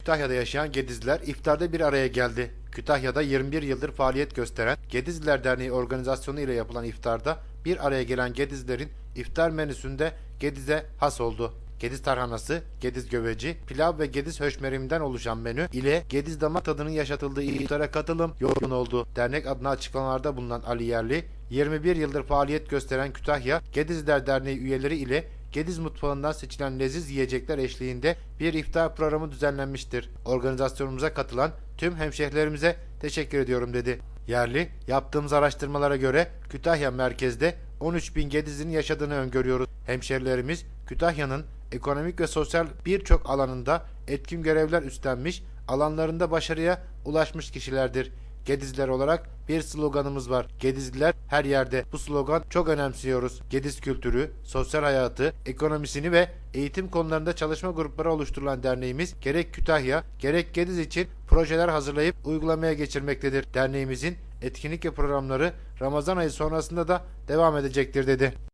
Kütahya'da yaşayan Gedizliler iftarda bir araya geldi. Kütahya'da 21 yıldır faaliyet gösteren Gedizliler Derneği organizasyonu ile yapılan iftarda bir araya gelen Gedizlerin iftar menüsünde Gediz'e has oldu. Gediz tarhanası, Gediz göveci, pilav ve Gediz höşmeriminden oluşan menü ile Gediz damak tadının yaşatıldığı iftara katılım yoğun oldu. Dernek adına açıklamalarda bulunan Ali Yerli, 21 yıldır faaliyet gösteren Kütahya Gedizler Derneği üyeleri ile Gediz mutfağından seçilen leziz yiyecekler eşliğinde bir iftar programı düzenlenmiştir. Organizasyonumuza katılan tüm hemşehrilerimize teşekkür ediyorum dedi. Yerli, yaptığımız araştırmalara göre Kütahya merkezde 13 bin Gediz'in yaşadığını öngörüyoruz. Hemşehrilerimiz Kütahya'nın ekonomik ve sosyal birçok alanında etkin görevler üstlenmiş, alanlarında başarıya ulaşmış kişilerdir. Gedizler olarak bir sloganımız var. Gedizliler her yerde. Bu slogan çok önemsiyoruz. Gediz kültürü, sosyal hayatı, ekonomisini ve eğitim konularında çalışma grupları oluşturulan derneğimiz gerek Kütahya gerek Gediz için projeler hazırlayıp uygulamaya geçirmektedir. Derneğimizin etkinlik ve programları Ramazan ayı sonrasında da devam edecektir dedi.